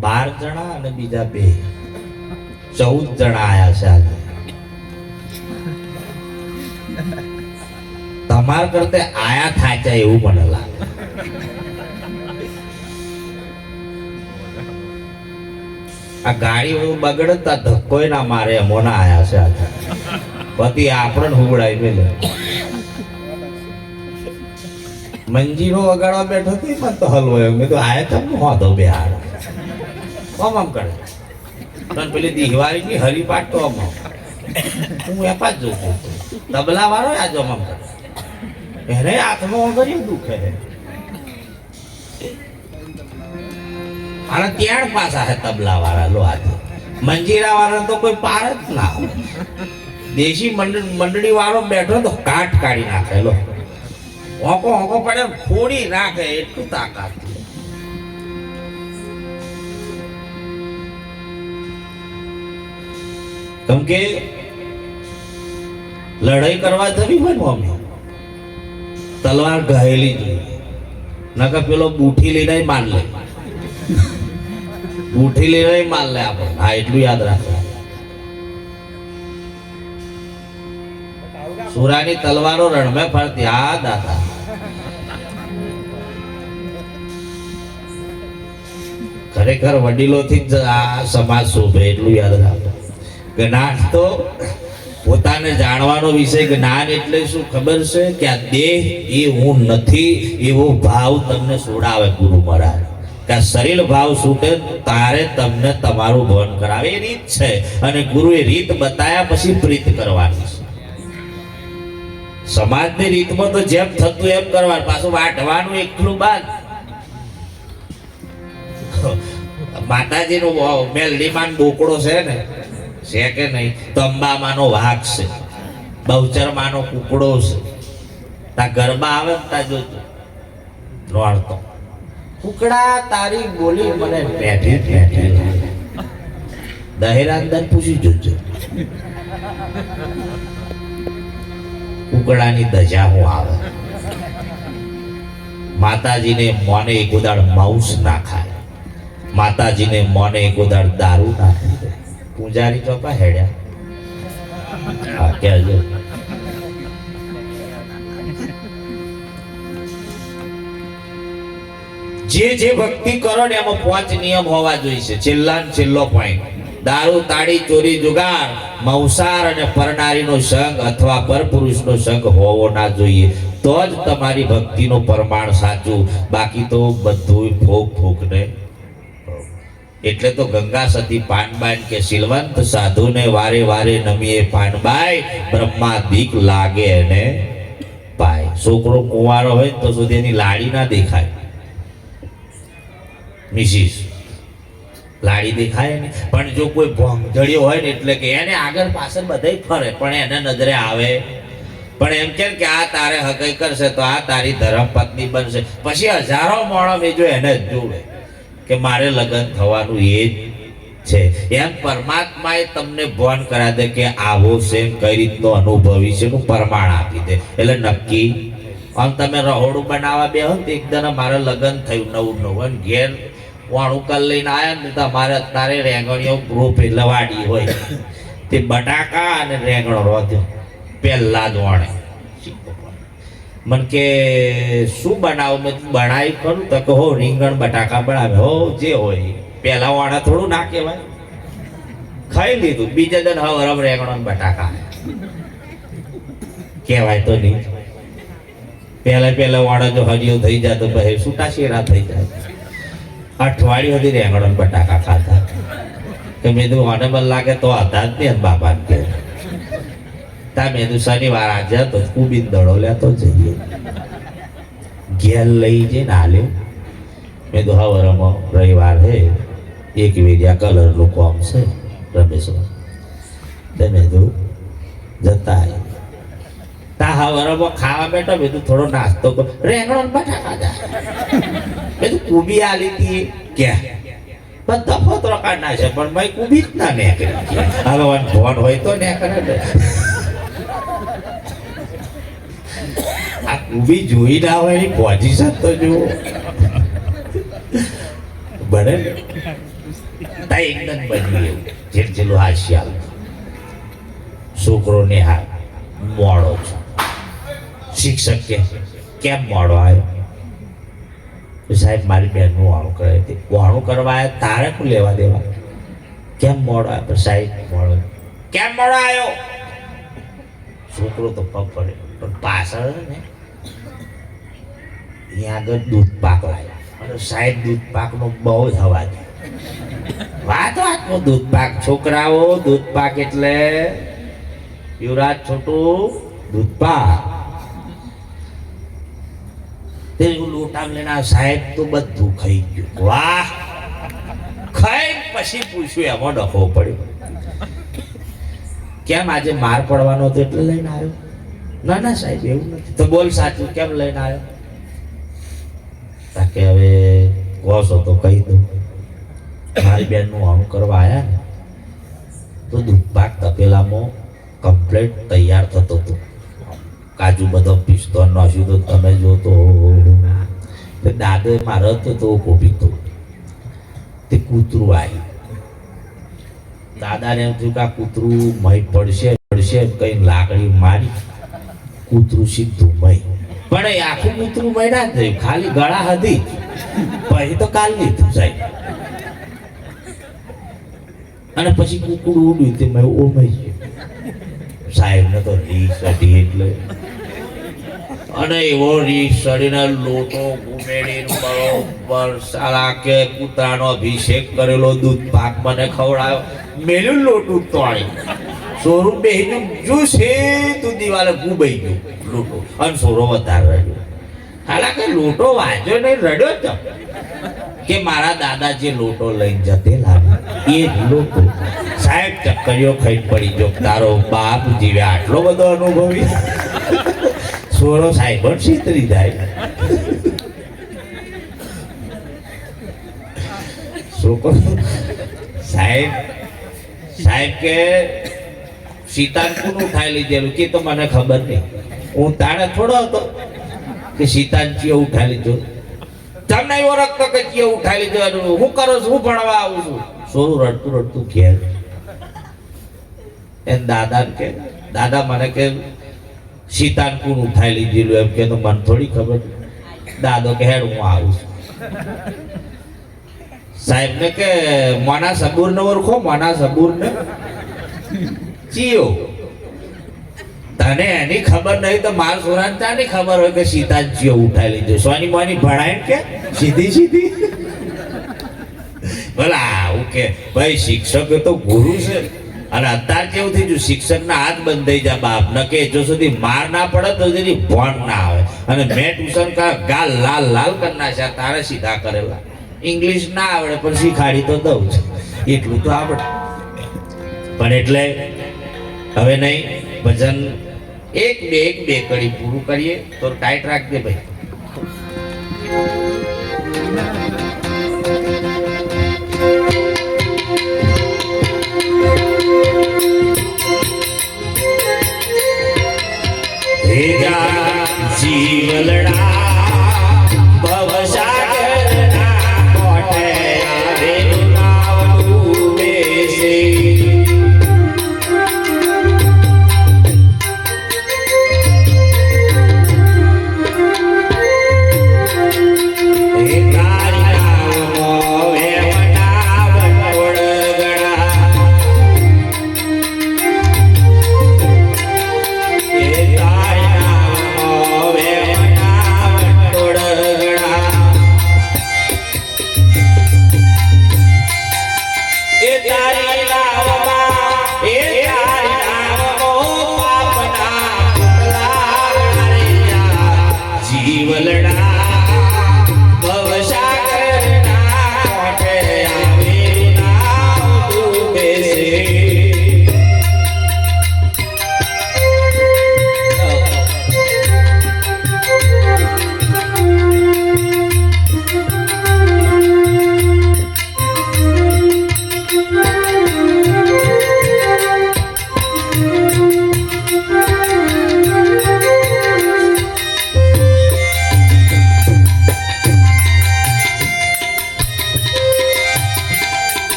બાર જણા અને બીજા બે. ચૌદ જણા આયા છે આજે. તમાર કરતે આયા થાચા એવું મને લાગે. આ ગાડી બગડતા ધક્કોય ના મારે એમોના આયા છે આજે. પતિ આપણને હુવડાઈ મેલે. મંજીરો વગાડવા બેઠો હતી પણ તો હલવો મેં તો આયા તમને હોતો બિહાર આમ આમ કરે. તને પેલી દિવાળી ની હરીપાટ તો આમ આમ. હું જ જોઉં છું તબલા વાળો આજ આમ આમ કરે. એને હાથમાં વગર દુખે અને ત્યાં પાછા હે તબલા વાળા, લો આજે. મંજીરા વાળા તો કોઈ પાર જ ના હોય. દેશી મંડળી વાળો બેઠો તો કાટ કાઢી નાખે, લો. ઓકો ઓકો પડે ફોડી નાખે એટલું તાકાત કેમ કે લડાઈ કરવા જવી હોય ને મમ્મી તલવાર ઘાયેલી જોઈએ. નકર પેલો બુઠી લઈને માન લે. બુઠી લઈને માર લે આપણે. હા, એટલું યાદ રાખો. સુરાની તલવારો રણમે ફરતી. હા, દાદા. ખરેખર વડીલોથી જ આ સમાજ શોભે, એટલું યાદ રાખો. જ્ઞાન તો પોતાને જાણવાનો વિષય જ્ઞાન એટલે શું ખબર છે કે આ દેહ એ હું નથી, એવો ભાવ તમને છોડાવે ગુરુ મહારાજ. કે શરીર ભાવ છૂટે તારે તમને તમારું ભવન કરાવે. એ રીત છે. અને ગુરુએ રીત બતાયા પછી પ્રીત કરવાની છે. સમાજની રીતમાં તો જેમ થતું એમ કરવાનું. પાછું વાટવાનું એકલું બાદ. માતાજીનો મેલડીમાન બોકડો છે ને. છે કે નહીં? તંબામાનો વાઘ છે. બહુચરમાનો કુકડો છે. તા ગરબા આવે તા જોજો. રોડતો કુકડા તારી બોલી મને બેઠી બેઠી. દહેરા અંદર પૂછી જોજો. કુકડાની દજા હું આવે. માતાજીને મોને એક ઉદાડ માઉસ ના ખાય માતાજીને મોને એક ઉદાડ દારૂ ના પીવે પૂજારી ચોપા હેડ્યા. હા, કહેજો. જે જે ભક્તિ કરો ને એમાં પાંચ નિયમ હોવા જોઈએ છેલ્લા છેલ્લો પોઈન્ટ દારૂ, તાળી, ચોરી, જુગાર મૌસાર અને પરનારીનો સંગ અથવા પરપુરુષનો સંગ હોવો ના જોઈએ. તો જ તમારી ભક્તિનું પ્રમાણ સાચું. બાકી તો બધું ફોક ફોકને એટલે તો ગંગા સતી પાનબાઈ કે સિલવંત સાધુને વારે વારે નમીએ પાનબાઈ, બ્રહ્મા દીક લાગે એને પાય છોકરો કુંવારો હોય તો સુધી એની લાડી ના દેખાય. મિસિસ, લાડી દેખાય ને પણ જો કોઈ ભોંગધડ્યો હોય ને એટલે કે એને આગળ પાછળ બધાય ફરે, પણ એને નજરે આવે. પણ એમ કેમ કે આ તારે હકઈ કરશે તો આ તારી ધર્મ પત્ની બનશે. પછી હજારો માણસ એ જો એને જ જોવે કે મારે લગ્ન થવાનું એ જ છે. એમ પરમાત્માએ તમને ભોન કરા દે કે આવો છે, કઈ રીતનો અનુભવી છે હું પ્રમાણ આપી દે. એટલે નક્કી, આમ તમે રહોડું બનાવવા બે હો ને એકદમ મારે લગ્ન થયું નવું નવું. અને ઘેર વાણું કલ લઈને આવ્યા ને તો મારે અત્યારે રેંગણીઓ ગ્રુપ લવાડી હોય. તે બટાકા અને રેંગણો રોધ્યો. પહેલા જ વાણે. મને કે, શું બનાવું? મેં બનાવી ખરું તો કે હો રીંગણ, બટાકા બનાવે હો, જે હોય. પહેલા વાળા થોડું ના કહેવાય. ખાઈ લીધું, બીજા દિન હવે રમ રેંગણો બટાકા કહેવાય તો નહીં. પહેલા પહેલા વાળા જો હરિયો થઈ જાય તો ભાઈ છૂટા શેરા થઈ જાય. અઠવાડિયું સુધી રેંગણો બટાકા ખાતા કે મેં કીધું, મને લાગે તો હતા જ નહીં બાપા કે. તા મેં કીધું શનિવાર આજે તો કુબીન દડો લેતો જઈએ. ઘેર લઈ જઈને હાલ્યો મેં તો હવરમાં રવિવાર હે. એક વેરિયા કલરનું કોમ છે. રમેશમાં તમે તો જતા તા હવરમાં ખાવા બેઠો. મેં તું થોડો નાસ્તો કર રેંગણો ને ખાધા મેં તું કુબી આલી હતી ક્યાં બધા ફોતરો કાઢ છે, પણ ભાઈ કુબી જ ના નીકળી. હવે ભણ હોય તો નીકળે ને આ ઊભી જોઈ હોય એની પોઝિશન તો જુઓ. બને? ને? એકદમ બની એવું જેમ હાસ્ય છોકરો ને હા, મોડો છે. શિક્ષક કે, કેમ મોડો આવ્યો? તો સાહેબ, મારી બહેનનું વાણું કરે હતી વાણું કરવા આવ્યા તારે શું લેવા દેવા? કેમ મોડો આવ્યો? સાહેબ, મોડો કેમ મોડો આવ્યો? છોકરો તો પગ પડે પણ પાછળ ને અહીંયા આગળ દૂધ પાક લાવ્યા અને સાહેબ દૂધ પાકનો બહુ જ અવાજ. વાત વાતનો દૂધ પાક. છોકરાઓ, દૂધ પાક એટલે યુવરાજ છોટું, દૂધ પાક. તે લોટા લઈને આ સાહેબ તો બધું ખાઈ ગયું. વાહ! ખાઈ પછી પૂછ્યું, એમાં ડખો પડ્યો. કેમ આજે માર પડવાનો હતો એટલે લઈને આવ્યો? ના ના સાહેબ, એવું નથી. તો બોલ સાચું, કેમ લઈને આવ્યો? તાકે હવે છો તો કહી દઉં. મારી બેનનું આમ કરવા આવ્યા ને, તો દુઃખભાગ તપેલામાં કમ્પ્લેટ તૈયાર થતો હતો. કાજુ બધો પિસ્તો નાખ્યું તો તમે જો તો દાદે મારે હતો તો કોપી તો. તે કૂતરું આવ્યું દાદાને એમ થયું કે આ કૂતરું મય પડશે પડશે કઈ લાકડી મારી. કૂતરું સીધું મય. પણ એ આખું કૂતરું ના થયું ખાલી ગળા હતી. પછી તો કાલ લીધું સાહેબ. અને પછી કુકડું ઉડ્યું તે મેં ઓમાઈ ગયું સાહેબને તો રીસ હતી એટલે. અને એવો રીસ સડીને લોટો ઘૂમેડી બરોબર કે કૂતરાનો અભિષેક કરેલો દૂધ પાક મને ખવડાવ્યો મેલું લોટું તોડી સોરું બેહીનું જો છે તું દિવાલે ગુબાઈ ગયું, લોટો. અને સોરો વધારે રડ્યો. હાલાકે લોટો વાંચ્યો નહીં, રડ્યો જ કે મારા દાદા જે લોટો લઈને જતેલા એ લોટો. સાહેબ, ચક્કરીઓ ખાઈ પડી જો તારો બાપ જીવે આટલો બધો અનુભવી. સોરો સાહેબ જ છેતરી જાય. છોકરો, સાહેબ સાહેબ કે સીતાનકું ઉઠાઈ લીધેલું કે તો મને ખબર નહીં. હું તાણે થોડો હતો કે સીતાનચીએ ઉઠાઈ લીધો. તમને રખતો કે ચીએ ઉઠાઈ લીધો હું કરો છું? હું ભણવા આવું છું? સોરું રડતું રડતું ઘેર. એમ દાદા કે દાદા, મને કે સીતાનકું ઉઠાઈ લીધેલું એમ કે તો મને થોડી ખબર દાદો કે હેડ, હું આવું છું. સાહેબ ને કે, મોના સબૂર ને ઓળખો, મોના સબૂર ને ચિયો તને એની ખબર નહીં તો માર સોરાનની ખબર હોય કે સીતા ચિયો ઉઠાઈ લીધો. સોની મોની ભણાય કે? સીધી સીધી. ભલા, આવું કે, ભાઈ, શિક્ષક તો ગુરુ છે. અને અત્યારે કેવું થઈ ગયું. શિક્ષક ના હાથ બંધ થઈ જાય બાપ. ન કે, જો સુધી માર ના પડે તો સુધી ભણ ના આવે. અને મેં ટ્યુશન કા ગાલ લાલ લાલ કરી નાખ્યા. તારે સીધા કરેલા. ઇંગ્લિશ ના આવડે, પણ શીખાડી તો દઉં છું. એટલું તો આવડે. પણ એટલે હવે નહીં, ભજન એક બે એક બે કડી પૂરું કરીએ, તો ટાઈટ રાખજે ભાઈ. ભેગા જીવલડા.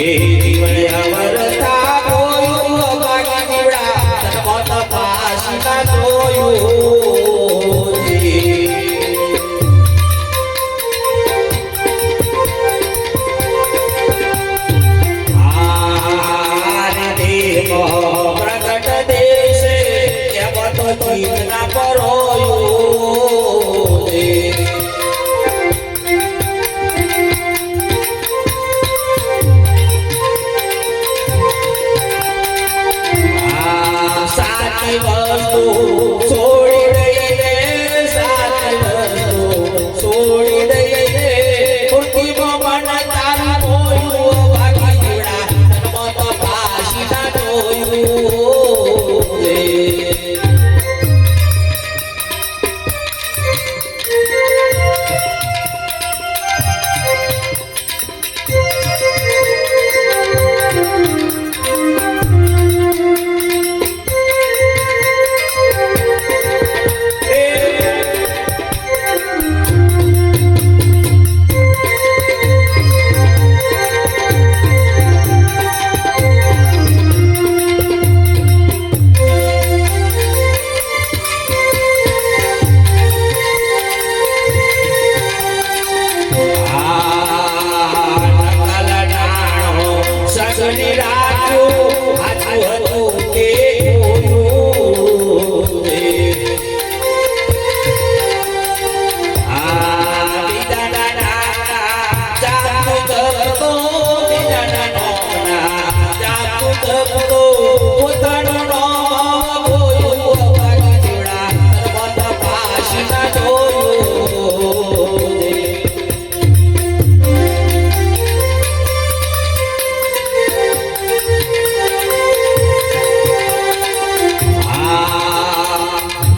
এই জীবনে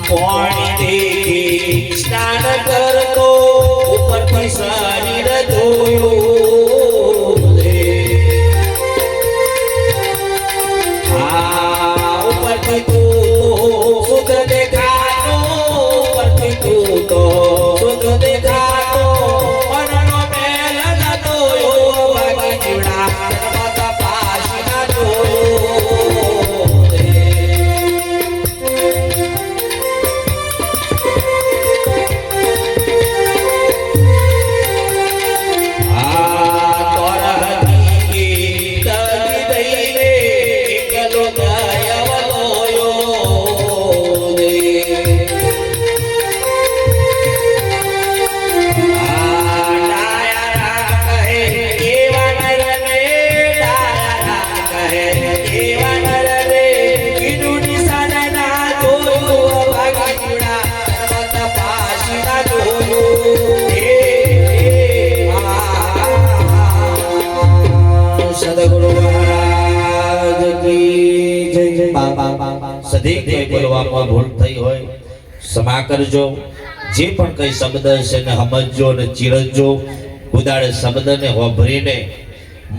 પાણી સ્નાન કરતો ઉપરથી શરીર સધી કોઈ બોલવામાં ભૂલ થઈ હોય, ક્ષમા કરજો. જે પણ કઈ શબ્દ છે ને સમજજો ને ચીરજો કુદાડે શબ્દને હોભરીને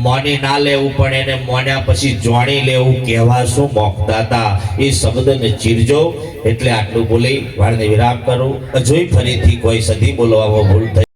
મોની ના લેવું પણ એને મોન્યા પછી જોણી લેવું કહેવા શું મોકતા હતા એ શબ્દને ચીરજો. એટલે આટલું બોલી વાળને વિરામ કરું. હજુય ફરીથી કોઈ સધી બોલવામાં ભૂલ થઈ